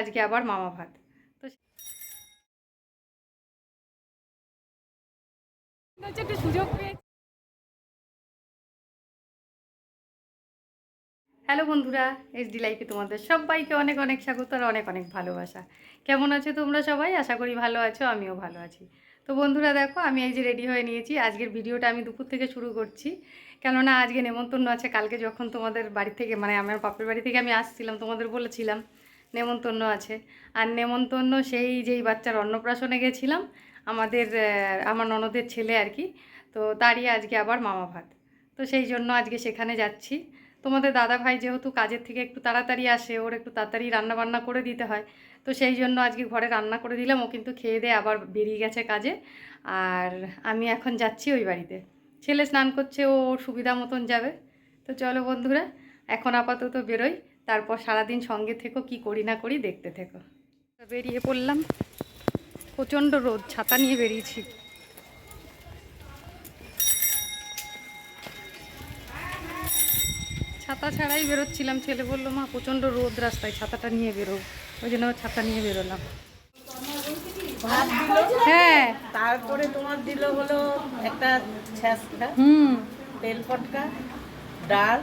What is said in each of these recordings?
আজকে আবার মামা ভাত। তো হচ্ছে সুযোগ পেয়েছি হ্যালো বন্ধুরা এসডি লাইফে তোমাদের সবাইকে অনেক অনেক স্বাগত আর অনেক অনেক ভালোবাসা। কেমন আছো তোমরা সবাই? আশা করি ভালো আছো আমিও ভালো আছি। তো বন্ধুরা দেখো আমি এই যে রেডি হয়ে নিয়েছি। আজকের ভিডিওটা আমি দুপুর থেকে শুরু করছি। কেননা আজকে নেমন্তন্ন আছে। কালকে যখন তোমাদের বাড়ি থেকে মানে আমার বাপের বাড়ি থেকে আমি আসছিলাম তোমাদের বলেছিলাম নেমন্তন্ন আছে। আর নেমন্তন্ন সেই যেই বাচ্চার অন্নপ্রাশনে গেছিলাম, আমাদের আমার ননদের ছেলে আর কি, তো তারই আজকে আবার মামা ভাত। তো সেই জন্য আজকে সেখানে যাচ্ছি। তোমাদের দাদা ভাই যেহেতু কাজের থেকে একটু তাড়াতাড়ি আসে, ওর একটু তাড়াতাড়ি রান্না বান্না করে দিতে হয়, তো সেই জন্য আজকে ঘরে রান্না করে দিলাম, ও কিন্তু খেয়ে দিয়ে আবার বেরিয়ে গেছে কাজে। আর আমি এখন যাচ্ছি ওই বাড়িতে। ছেলে স্নান করছে, ও ওর সুবিধা মতন যাবে। তো চলো বন্ধুরা, এখন আপাতত বেরোই। তারপর সারাদিন সঙ্গে থেকো কি করি না করি দেখতে থেকো। বেরিয়ে পড়লাম প্রচণ্ড রোদ ছাতা নিয়ে বেরিয়েছি। ছাতা ছাড়াই বেরোচ্ছিলাম ছেলে বলল মা প্রচণ্ড রোদ রাস্তায় ছাতাটা নিয়ে বেরো। ওই জন্য ছাতা নিয়ে বেরোলাম। হ্যাঁ। তারপরে তোমার দিল হলো একটা হুম। তেল ডাল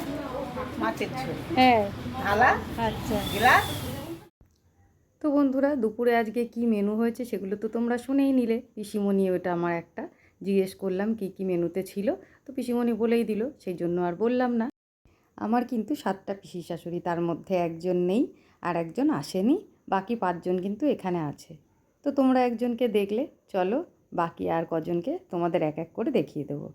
মাছের ঝোল। হ্যাঁ। থালা আচ্ছা। গ্লাস। তো বন্ধুরা দুপুরে আজকে কি মেনু হয়েছে সেগুলো তো তোমরা শুনেই নিলে। পিসিমণি ওটা আমার একটা। জিজ্ঞেস করলাম কি কি মেনুতে ছিল। তো পিসিমণি বলেই দিল সেই জন্য আর বললাম না। আমার কিন্তু সাতটা পিসি শাশুড়ি তার মধ্যে একজন নেই আর একজন আসেনি। বাকি পাঁচজন কিন্তু এখানে আছে। তো তোমরা একজনকে দেখলে চলো বাকি আর কজনকে তোমাদের এক এক করে দেখিয়ে দেবো।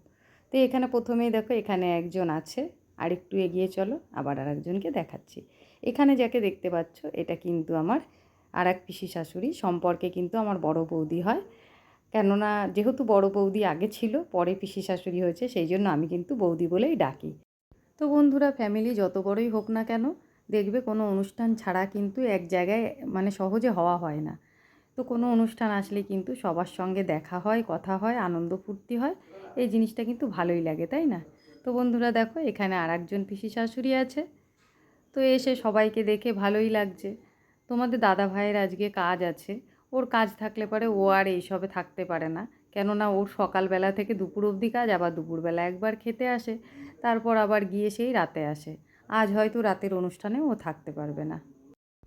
তো এখানে প্রথমেই দেখো এখানে একজন আছে। আর একটু এগিয়ে চলো, আবার আর একজনকে দেখাচ্ছি। এখানে যাকে দেখতে পাচ্ছ, এটা কিন্তু আমার আর এক পিসি শাশুড়ি। সম্পর্কে কিন্তু আমার বড় বৌদি হয়। কেননা যেহেতু বড় বৌদি আগে ছিল, পরে পিসি শাশুড়ি হয়েছে, সেই জন্য আমি কিন্তু বৌদি বলেই ডাকি। তো বন্ধুরা ফ্যামিলি যত বড়ই হোক না কেন, দেখবে কোনো অনুষ্ঠান ছাড়া কিন্তু এক জায়গায় মানে সহজে হওয়া হয় না। তো কোনো অনুষ্ঠান আসলে কিন্তু সবার সঙ্গে দেখা হয়, কথা হয়, আনন্দ ফুর্তি হয়, এই জিনিসটা কিন্তু ভালোই লাগে, তাই না? তো বন্ধুরা দেখো, এখানে আর একজন পিসি শাশুড়ি আছে। তো এসে সবাইকে দেখে ভালোই লাগছে। তোমাদের দাদা ভাইয়ের আজকে কাজ আছে। ওর কাজ থাকলে পরে ও আর এইসবে থাকতে পারে না। কেননা ওর সকালবেলা থেকে দুপুর অবধি কাজ, আবার দুপুরবেলা একবার খেতে আসে। তারপর আবার গিয়ে সেই রাতে আসে। আজ হয়তো রাতের অনুষ্ঠানে ও থাকতে পারবে না।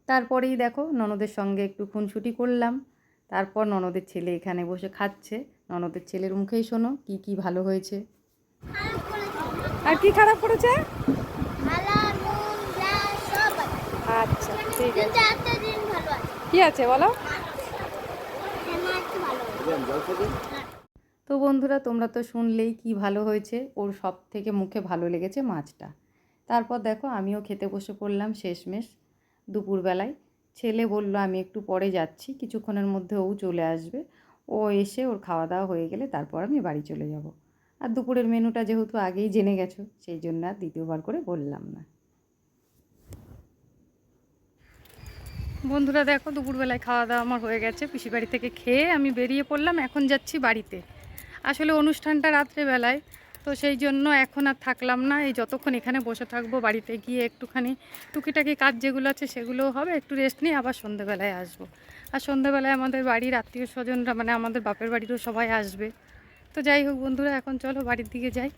তারপরেই দেখো, ননদের সঙ্গে একটু খুনসুটি করলাম। তারপর ননদের ছেলে এখানে বসে খাচ্ছে। ননদের ছেলের মুখেই শোনো, কি কি ভালো হয়েছে। আর কি খারাপ করেছে? আচ্ছা ঠিক দিন ভালো আছে। কি আছে বলো? আছে। তো বন্ধুরা তোমরা তো শুনলেই কি ভালো হয়েছে। ওর সব থেকে মুখে ভালো লেগেছে মাছটা। তারপর দেখো আমিও খেতে বসে পড়লাম শেষমেশ দুপুরবেলায়। ছেলে বলল আমি একটু পরে যাচ্ছি কিছুক্ষণের মধ্যে ও চলে আসবে। ও এসে ওর খাওয়া দাওয়া হয়ে গেলে তারপর আমি বাড়ি চলে যাব। আর দুপুরের মেনুটা যেহেতু আগেই জেনে গেছো, সেই জন্য আর দ্বিতীয়বার করে বললাম না। বন্ধুরা দেখো, দুপুরবেলায় খাওয়া দাওয়া আমার হয়ে গেছে। পিসি বাড়ি থেকে খেয়ে আমি বেরিয়ে পড়লাম, এখন যাচ্ছি বাড়িতে। আসলে অনুষ্ঠানটা রাত্রেবেলায়, তো সেই জন্য এখন আর থাকলাম না। এই যতক্ষণ এখানে বসে থাকব, বাড়িতে গিয়ে একটুখানি টুকিটাকি কাজ যেগুলো আছে সেগুলোও হবে, একটু রেস্ট নিয়ে আবার সন্ধেবেলায় আসব। আর সন্ধেবেলায় আমাদের বাড়ির আত্মীয় স্বজনরা মানে আমাদের বাপের বাড়িরও সবাই আসবে। তো যাই হোক বন্ধুরা, এখন চলো বাড়ির দিকে যাই।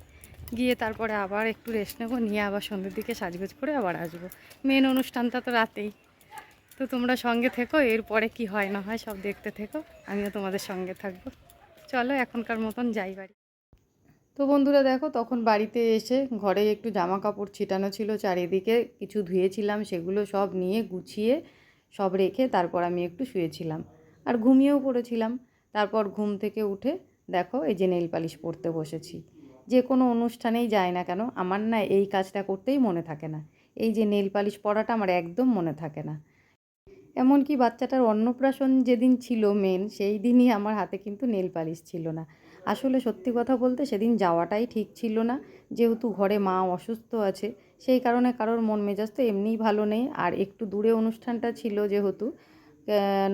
গিয়ে তারপরে আবার একটু রেস্ট নেব, নিয়ে আবার সন্ধ্যের দিকে সাজগোজ করে আবার আসব। মেন অনুষ্ঠানটা তো রাতেই। তো তোমরা সঙ্গে থেকো, এরপরে কি হয় না হয় সব দেখতে থেকো, আমিও তোমাদের সঙ্গে থাকব। চলো এখনকার মতন যাই বাড়ি। তো বন্ধুরা দেখো, তখন বাড়িতে এসে ঘরে একটু জামা কাপড় ছিটানো ছিল চারিদিকে, কিছু ধুয়েছিলাম, সেগুলো সব নিয়ে গুছিয়ে সব রেখে তারপর আমি একটু শুয়েছিলাম। আর ঘুমিয়েও পড়েছিলাম। তারপর ঘুম থেকে উঠে দেখো, এই যে নেল পালিশ পরতে বসেছি। যে কোনো অনুষ্ঠানেই যায় না কেন, আমার না এই কাজটা করতেই মনে থাকে না। এই যে নেল পালিশ পরাটা আমার একদম মনে থাকে না। এমনকি বাচ্চাটার অন্নপ্রাশন যেদিন ছিল মেন সেই দিনই আমার হাতে কিন্তু নেল পালিশ ছিল না। আসলে সত্যি কথা বলতে সেদিন যাওয়াটাই ঠিক ছিল না। যেহেতু ঘরে মা অসুস্থ আছে, সেই কারণে কারোর মন মেজাজ তো এমনিই ভালো নেই। আর একটু দূরে অনুষ্ঠানটা ছিল যেহেতু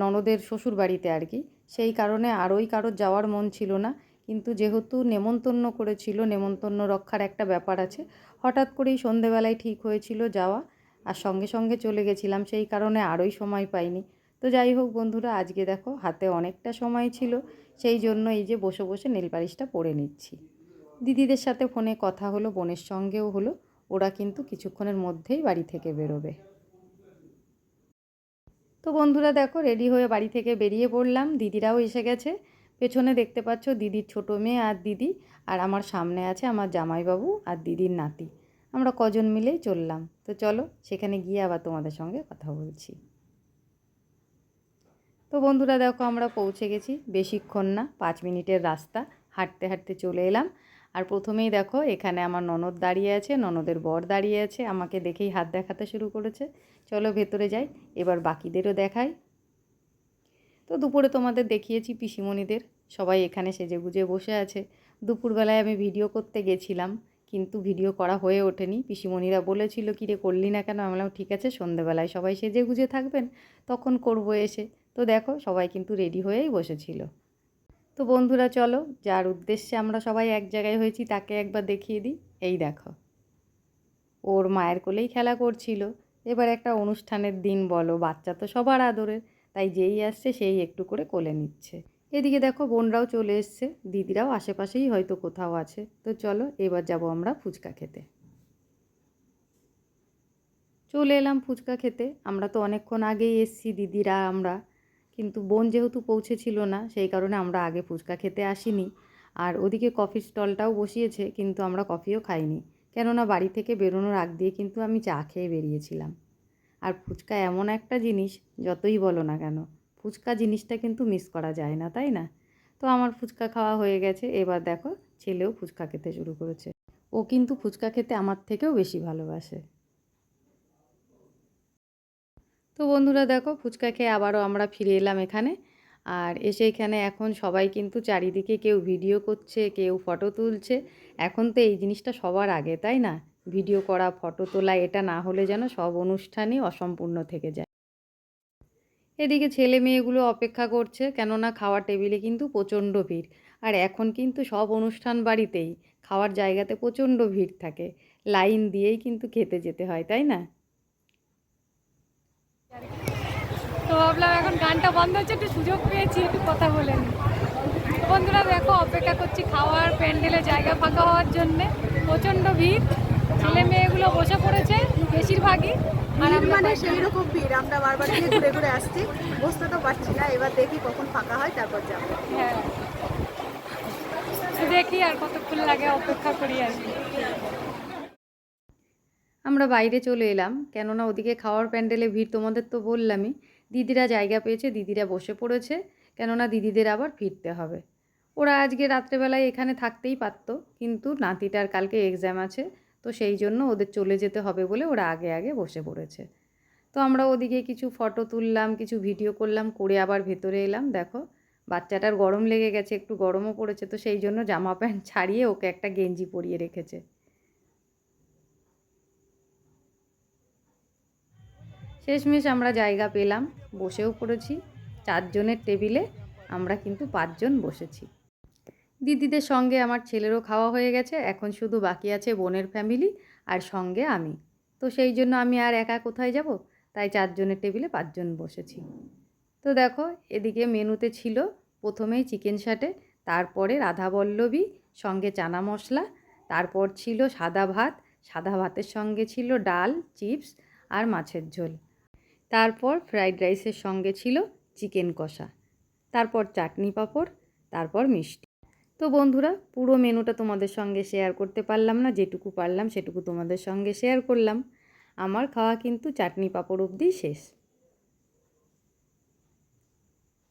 ননদের শ্বশুর বাড়িতে আর কি। সেই কারণে আরোই কারোর যাওয়ার মন ছিল না। কিন্তু যেহেতু নেমন্তন্ন করেছিল, নেমন্তন্ন রক্ষার একটা ব্যাপার আছে, হঠাৎ করেই সন্ধেবেলায় ঠিক হয়েছিল যাওয়া আর সঙ্গে সঙ্গে চলে গেছিলাম, সেই কারণে আরোই সময় পাইনি। তো যাই হোক বন্ধুরা, আজকে দেখো হাতে অনেকটা সময় ছিল, সেই জন্য এই যে বসে বসে নেল পালিশটা পরে নিচ্ছি। দিদিদের সাথে ফোনে কথা হলো, বোনের সঙ্গেও হলো, ওরা কিন্তু কিছুক্ষণের মধ্যেই বাড়ি থেকে বেরোবে। তো বন্ধুরা দেখো রেডি হয়ে বাড়ি থেকে বেরিয়ে পড়লাম। দিদিরাও এসে গেছে। পেছনে দেখতে পাচ্ছ দিদির ছোট মেয়ে আর দিদি, আর আমার সামনে আছে আমার জামাইবাবু আর দিদির নাতি। আমরা কজন মিলেই চললাম। তো চলো, সেখানে গিয়ে আবার তোমাদের সঙ্গে কথা বলছি। তো বন্ধুরা দেখো, আমরা পৌঁছে গেছি। বেশিক্ষণ না, পাঁচ মিনিটের রাস্তা। হাঁটতে হাঁটতে চলে এলাম। আর প্রথমেই দেখো, এখানে আমার ননদ দাঁড়িয়ে আছে, ননদের বর দাঁড়িয়ে আছে, আমাকে দেখেই হাত দেখাতে শুরু করেছে। চলো ভেতরে যাই, এবার বাকিদেরও দেখাই। তো দুপুরে তোমাদের দেখিয়েছি পিসিমণিদের, সবাই এখানে সেজে গুজে বসে আছে। দুপুরবেলায় আমি ভিডিও করতে গেছিলাম, কিন্তু ভিডিও করা হয়ে ওঠেনি। পিসিমণিরা বলেছিল কি রে করলি না কেন? আমি বললাম, ঠিক আছে, সন্ধেবেলায় সবাই সেজে গুজে থাকবেন, তখন করব এসে। তো দেখো, সবাই কিন্তু রেডি হয়েই বসেছিল। তো বন্ধুরা চলো, যার উদ্দেশ্যে আমরা সবাই এক জায়গায় হয়েছি তাকে একবার দেখিয়ে দিই। এই দেখো। ওর মায়ের কোলেই খেলা করছিল। এবার একটা অনুষ্ঠানের দিন বলো, বাচ্চা তো সবার আদরের। তাই যেই আসছে সেই একটু করে কোলে নিচ্ছে। এদিকে দেখো বোনরাও চলে এসছে, দিদিরাও আশেপাশেই হয়তো কোথাও আছে। তো চলো, এবার যাব আমরা ফুচকা খেতে। চলে এলাম ফুচকা খেতে। আমরা তো অনেকক্ষণ আগেই এসছি, দিদিরা, আমরা। কিন্তু বোন যেহেতু পৌঁছেছিল না, সেই কারণে আমরা আগে ফুচকা খেতে আসিনি। আর ওদিকে কফির স্টলটাও বসিয়েছে, কিন্তু আমরা কফিও খাইনি। কেননা বাড়ি থেকে বেরোনোর আগ দিয়ে কিন্তু আমি চা খেয়ে বেরিয়েছিলাম। আর ফুচকা এমন একটা জিনিস, যতই বলো না কেন, ফুচকা জিনিসটা কিন্তু মিস করা যায় না, তাই না? তো আমার ফুচকা খাওয়া হয়ে গেছে, এবার দেখো ছেলেও ফুচকা খেতে শুরু করেছে। ও কিন্তু ফুচকা খেতে আমার থেকেও বেশি ভালোবাসে। তো বন্ধুরা দেখো ফুচকা খেয়ে আবারও আমরা ফিরে এলাম এখানে। আর এসে এখানে এখন সবাই কিন্তু চারিদিকে কেউ ভিডিও করছে, কেউ ফটো তুলছে। এখন তো এই জিনিসটা সবার আগে, তাই না? ভিডিও করা, ফটো তোলা, এটা না হলে যেন সব অনুষ্ঠানই অসম্পূর্ণ থেকে যায়। এদিকে ছেলে মেয়েগুলো অপেক্ষা করছে, কেননা খাওয়ার টেবিলে কিন্তু প্রচণ্ড ভিড়। আর এখন কিন্তু সব অনুষ্ঠান বাড়িতেই খাওয়ার জায়গাতে প্রচণ্ড ভিড় থাকে। লাইন দিয়েই কিন্তু খেতে যেতে হয়, তাই না? তো ভাবলাম এখন গানটা বন্ধ হচ্ছে একটু সুযোগ পেয়েছি একটু কথা বলে নিই বন্ধুরা দেখো অপেক্ষা করছি খাওয়ার প্যান্ডেলে জায়গা ফাঁকা হওয়ার জন্যে। প্রচণ্ড ভিড়। ছেলে মেয়েগুলো বসে পড়েছে বেশিরভাগই। আর মানে সেই রকম ভিড় আমরা বারবার ঘুরে ঘুরে আসছি বসতে তো পারছি না এবার দেখি কখন ফাঁকা হয় তারপর যাব। হ্যাঁ। দেখি আর কতক্ষণ লাগে অপেক্ষা করি আর কি। আমরা বাইরে চলে এলাম কেননা ওদিকে খাওয়ার প্যান্ডেলে ভিড় তোমাদের তো বললামই। দিদিরা জায়গা পেয়েছে, দিদিরা বসে পড়েছে, কেননা দিদিদের আবার ফিরতে হবে। ওরা আজকে রাত্রেবেলায় এখানে থাকতেই পারতো, কিন্তু নাতিটার কালকে এক্সাম আছে, তো সেই জন্য ওদের চলে যেতে হবে বলে ওরা আগে আগে বসে পড়েছে। তো আমরা ওদিকে কিছু ফটো তুললাম, কিছু ভিডিও করলাম, করে আবার ভেতরে এলাম। দেখো, বাচ্চাটার গরম লেগে গেছে, একটু গরমও পড়েছে, তো সেই জন্য জামা প্যান্ট ছাড়িয়ে ওকে একটা গেঞ্জি পরিয়ে রেখেছে। শেষমেশ আমরা জায়গা পেলাম, বসেও পড়েছি। চারজনের টেবিলে আমরা কিন্তু পাঁচজন বসেছি। দিদিদের সঙ্গে আমার ছেলেরও খাওয়া হয়ে গেছে, এখন শুধু বাকি আছে বোনের ফ্যামিলি আর সঙ্গে আমি। তো সেই জন্য আমি আর একা কোথায় যাব? তাই চারজনের টেবিলে পাঁচজন বসেছি। তো দেখো, এদিকে মেনুতে ছিল প্রথমেই চিকেন শাটে তারপরে রাধাবল্লভী সঙ্গে চানা মশলা, তারপর ছিল সাদা ভাত, সাদা ভাতের সঙ্গে ছিল ডাল, চিপস আর মাছের ঝোল। তারপর ফ্রাইড রাইসের সঙ্গে ছিল চিকেন কষা, তারপর চাটনি পাঁপড়, তারপর মিষ্টি। তো বন্ধুরা, পুরো মেনুটা তোমাদের সঙ্গে শেয়ার করতে পারলাম না, যেটুকু পারলাম সেটুকু তোমাদের সঙ্গে শেয়ার করলাম। আমার খাওয়া কিন্তু চাটনি পাঁপড় অবধি শেষ।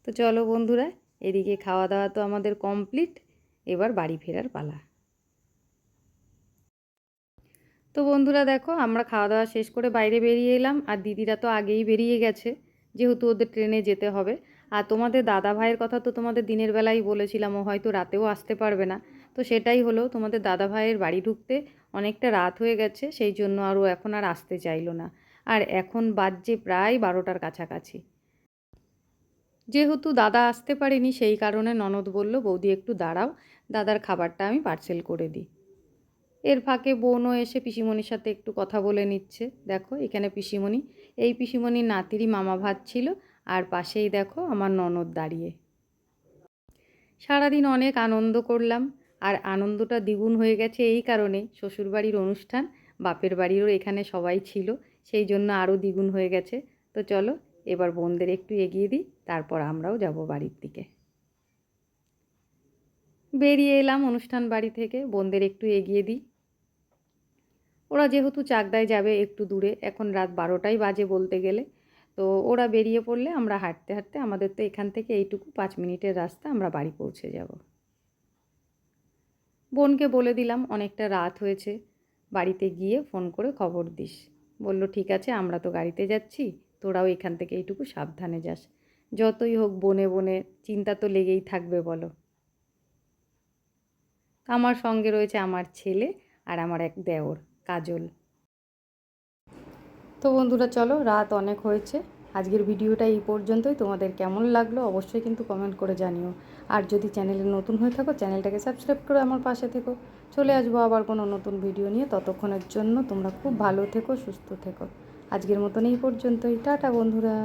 তো চলো বন্ধুরা, এদিকে খাওয়া দাওয়া তো আমাদের কমপ্লিট এবার বাড়ি ফেরার পালা। তো বন্ধুরা দেখো, আমরা খাওয়া দাওয়া শেষ করে বাইরে বেরিয়ে এলাম, আর দিদিরা তো আগেই বেরিয়ে গেছে, যেহেতু ওদের ট্রেনে যেতে হবে। আর তোমাদের দাদা ভাইয়ের কথা তো তোমাদের দিনের বেলায় বলেছিলাম, ও হয়তো রাতেও আসতে পারবে না। তো সেটাই হলো, তোমাদের দাদা ভাইয়ের বাড়ি ঢুকতে অনেকটা রাত হয়ে গেছে, সেই জন্য আরও এখন আর আসতে চাইলো না। আর এখন বাজছে প্রায় বারোটার কাছাকাছি। যেহেতু দাদা আসতে পারেনি, সেই কারণে ননদ বলল, বৌদি, একটু দাঁড়াও, দাদার খাবারটা আমি পার্সেল করে দিই। এর ফাঁকে বোনও এসে পিসিমণির সাথে একটু কথা বলে নিচ্ছে। দেখো, এখানে পিসিমণি। এই পিসিমণির নাতিরই মামা ভাত ছিল, আর পাশেই দেখো আমার ননদ দাঁড়িয়ে। সারাদিন অনেক আনন্দ করলাম, আর আনন্দটা দ্বিগুণ হয়ে গেছে এই কারণে। শ্বশুরবাড়ির অনুষ্ঠান, বাপের বাড়িরও এখানে সবাই ছিল, সেই জন্য আরও দ্বিগুণ হয়ে গেছে। তো চলো, এবার বোনদের একটু এগিয়ে দিই, তারপর আমরাও যাব বাড়ির দিকে। বেরিয়ে এলাম অনুষ্ঠান বাড়ি থেকে, বোনদের একটু এগিয়ে দিই। ওরা যেহেতু চাকদায় যাবে একটু দূরে, এখন রাত বারোটাই বাজে বলতে গেলে। তো ওরা বেরিয়ে পড়লে আমরা হাঁটতে হাঁটতে, আমাদের তো এখান থেকে এইটুকু পাঁচ মিনিটের রাস্তা, আমরা বাড়ি পৌঁছে যাব। বোনকে বলে দিলাম, অনেকটা রাত হয়েছে, বাড়িতে গিয়ে ফোন করে খবর দিস। বলল, ঠিক আছে, আমরা তো গাড়িতে যাচ্ছি, তোরাও এখান থেকে এইটুকু সাবধানে যাস। যতই হোক বনে বনে, চিন্তা তো লেগেই থাকবে বলো। আমার সঙ্গে রয়েছে আমার ছেলে আর আমার এক দেওর, কাজল। তো বন্ধুরা, চলো, রাত অনেক হয়েছে। আজকের ভিডিওটা এই পর্যন্তই। তোমাদের কেমন লাগল অবশ্যই কিন্তু কমেন্ট করে জানিও। আর যদি চ্যানেলে নতুন হয়ে থাকো চ্যানেলটাকে সাবস্ক্রাইব করে আমার পাশে থেকো। চলে আসব আবার কোনো নতুন ভিডিও নিয়ে। ততক্ষণের জন্য তোমরা খুব ভালো থেকো, সুস্থ থেকো। আজকের মতন এই পর্যন্তই। টাটা বন্ধুরা।